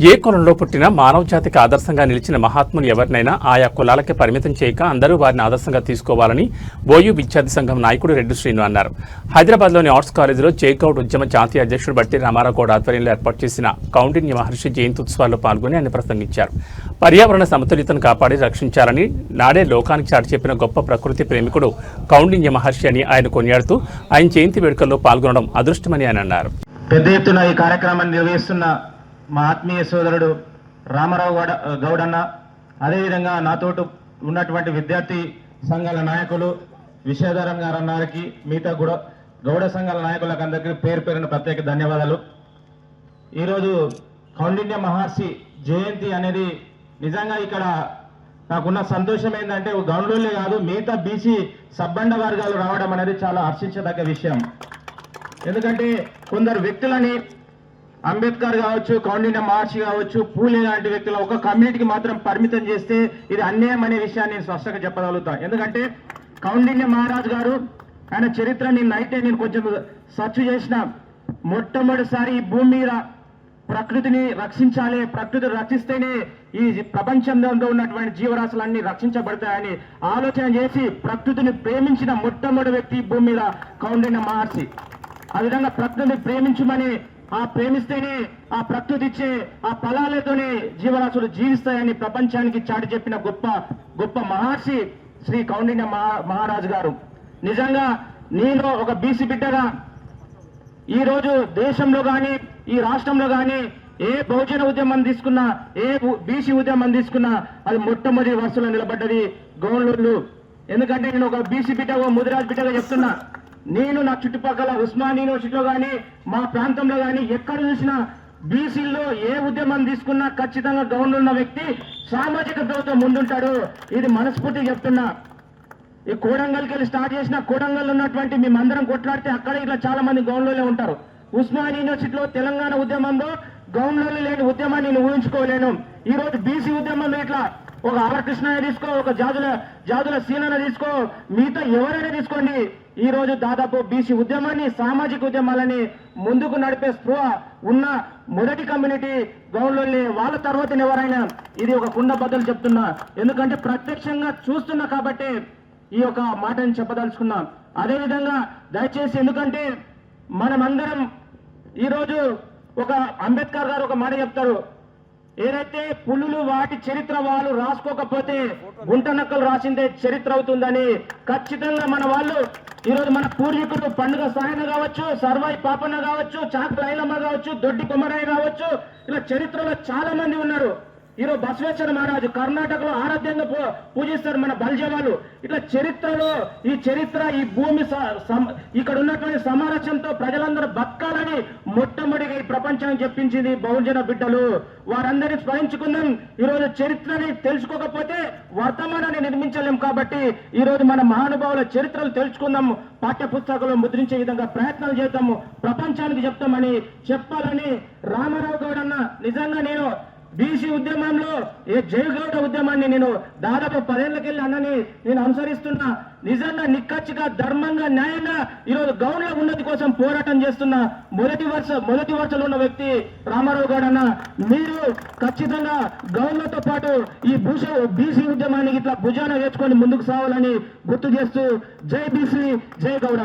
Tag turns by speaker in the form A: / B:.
A: ఏ కులంలో పుట్టినా మానవ జాతికి ఆదర్శంగా నిలిచిన మహాత్ముని ఎవరినైనా ఆయా కులాలకే పరిమితం చేయక అందరూ వారిని ఆదర్శంగా తీసుకోవాలని ఓయూ విద్యార్థి సంఘం నాయకుడు రెడ్డి శ్రీను అన్నారు. హైదరాబాద్లోని ఆర్ట్స్ కాలేజీలో జేకౌట్ ఉద్యమ జాతీయ అధ్యక్షుడు బట్టి రామారావు గౌడ్ ఆధ్వర్యంలో ఏర్పాటు చేసిన కౌండిన్య మహర్షి జయంతి ఉత్సవాల్లో పాల్గొని ఆయన ప్రసంగించారు. పర్యావరణ సమతుల్యతను కాపాడి రక్షించాలని నాడే లోకానికి చాటి చెప్పిన గొప్ప ప్రకృతి ప్రేమికుడు కౌండిన్య మహర్షి అని ఆయన కొనియాడుతూ ఆయన జయంతి వేడుకల్లో పాల్గొనడం అదృష్టమని ఆయన అన్నారు.
B: పెద్ద ఎత్తున ఈ కార్యక్రమాన్ని నిర్వహిస్తున్న మా ఆత్మీయ సోదరుడు రామారావు గౌడ గౌడన్న అదేవిధంగా నాతోటి ఉన్నటువంటి విద్యార్థి సంఘాల నాయకులు విషయాధారం గారు అన్నారికి మిగతా కూడా గౌడ సంఘాల నాయకులకు అందరికీ పేరు పేరున ప్రత్యేక ధన్యవాదాలు. ఈరోజు కౌండిన్య మహర్షి జయంతి అనేది నిజంగా ఇక్కడ నాకున్న సంతోషం ఏంటంటే గౌండ్లోనే కాదు మిగతా బీసీ సబ్బండ వర్గాలు రావడం అనేది చాలా హర్షించదగ్గ విషయం. ఎందుకంటే కొందరు వ్యక్తులని అంబేద్కర్ కావచ్చు కౌండిన్య మహర్షి కావచ్చు పూలే లాంటి వ్యక్తులు ఒక కమ్యూనిటీకి మాత్రం పరిమితం చేస్తే ఇది అన్యాయం అనే విషయాన్ని నేను స్పష్టంగా చెప్పగలుగుతాను ఎందుకంటే కౌండిన్య మహారాజు గారు ఆయన చరిత్ర నిన్న అయితే నేను కొంచెం సర్చ్ చేసిన మొట్టమొదటిసారి ఈ భూమి మీద ప్రకృతిని రక్షించాలి ప్రకృతిని రక్షిస్తేనే ఈ ప్రపంచంలో ఉన్నటువంటి జీవరాశులన్నీ రక్షించబడతాయని ఆలోచన చేసి ప్రకృతిని ప్రేమించిన మొట్టమొదటి వ్యక్తి భూమి మీద కౌండిన్య మహర్షి. ఆ విధంగా ప్రకృతిని ప్రేమించమని ఆ ప్రేమిస్తేనే ఆ ప్రకృతి ఇచ్చే ఆ ఫలాలతోనే జీవరాశులు జీవిస్తాయని ప్రపంచానికి చాటి చెప్పిన గొప్ప గొప్ప మహర్షి శ్రీ కౌండిన్య మహా మహారాజు గారు. నిజంగా నేను ఒక బీసీ బిడ్డగా ఈ రోజు దేశంలో కానీ ఈ రాష్ట్రంలో కానీ ఏ బహుజన ఉద్యమం తీసుకున్నా ఏ బీసీ ఉద్యమం తీసుకున్నా అది మొట్టమొదటి వరుసలో నిలబడ్డది గౌన్లు ఎందుకంటే నేను ఒక బీసీ బిడ్డగా ముదిరాజ్ బిడ్డగా చెప్తున్నా. నేను నా చుట్టుపక్కల ఉస్మాన్ యూనివర్సిటీలో కానీ మా ప్రాంతంలో కానీ ఎక్కడ చూసినా బీసీల్లో ఏ ఉద్యమం తీసుకున్నా ఖచ్చితంగా గౌండ్ ఉన్న వ్యక్తి సామాజిక ప్రభుత్వం ముందుంటాడు. ఇది మనస్ఫూర్తిగా చెప్తున్నా. ఈ కోడంగల్కి వెళ్ళి స్టార్ట్ చేసిన కోడంగల్ ఉన్నటువంటి మేమందరం కొట్లాడితే అక్కడ ఇట్లా చాలా మంది గౌన్లోనే ఉంటారు. ఉస్మాన్ యూనివర్సిటీలో తెలంగాణ ఉద్యమంలో గౌన్లలో లేని ఉద్యమాన్ని నేను ఊహించుకోలేను. ఈ రోజు బీసీ ఉద్యమంలో ఇట్లా ఒక ఆర్ తీసుకో ఒక జాదుల జాదుల సీనన తీసుకో మిగతా ఎవరైనా తీసుకోండి. ఈ రోజు దాదాపు బీసీ ఉద్యమాన్ని సామాజిక ఉద్యమాలని ముందుకు నడిపే స్పృహ ఉన్న మొదటి కమ్యూనిటీ గౌన్లోనే వాళ్ళ తర్వాత ఎవరైనా ఇది ఒక కుండ బద్దలు చెప్తున్నా. ఎందుకంటే ప్రత్యక్షంగా చూస్తున్నా కాబట్టి ఈ యొక్క మాటని చెప్పదలుచుకున్నాం. అదేవిధంగా దయచేసి ఎందుకంటే మనమందరం ఈరోజు ఒక అంబేద్కర్ గారు ఒక మాట చెప్తారు. ఏదైతే పులులు వాటి చరిత్ర వాళ్ళు రాసుకోకపోతే గుంట నక్కలు రాసిందే చరిత్ర అవుతుందని ఖచ్చితంగా మన వాళ్ళు ఈరోజు మన పూర్వీకులు పండుగ సాయన కావచ్చు సర్వాయి పాపన్న కావచ్చు చాక్ లైలమ్మ కావచ్చు దొడ్డి కొమరాయి కావచ్చు ఇలా చరిత్రలో చాలా మంది ఉన్నారు. ఈరోజు బసవేశ్వర మహారాజు కర్ణాటకలో ఆరాధ్యంగా పూజిస్తారు మన బల్జవాళ్ళు ఇట్లా చరిత్రలో ఈ చరిత్ర ఈ భూమి ఇక్కడ ఉన్నటువంటి సమారక్షణతో ప్రజలందరూ బతకాలని మొట్టమొదటిగా ఈ ప్రపంచానికి చెప్పించింది బహుజన బిడ్డలు. వారందరినీ స్మరించుకుందాం. ఈరోజు చరిత్రని తెలుసుకోకపోతే వర్తమానాన్ని నిర్మించలేం కాబట్టి ఈరోజు మన మహానుభావుల చరిత్రలు తెలుసుకుందాం. పాఠ్య పుస్తకాలు ముద్రించే విధంగా ప్రయత్నాలు చేద్దాము. ప్రపంచానికి చెప్తామని చెప్పాలని రామారావు గౌడ్ అన్న నిజంగా నేను బీసీ ఉద్యమంలో ఏ జయగౌడ ఉద్యమాన్ని నేను దాదాపు పదేళ్ళకెళ్ళి అన్నని నేను అనుసరిస్తున్నా. నిజంగా నిక్కచ్చిగా ధర్మంగా న్యాయంగా ఈరోజు గౌన్ల ఉన్నతి కోసం పోరాటం చేస్తున్న మొదటి వరుస మొదటి వరుసలో ఉన్న వ్యక్తి రామారావు గారు అన్న. మీరు ఖచ్చితంగా గౌన్లతో పాటు ఈ భూష బీసీ ఉద్యమాన్ని ఇట్లా భుజాన వేసుకొని ముందుకు సాగాలని గుర్తు చేస్తూ జై బీసీ జై గౌడ్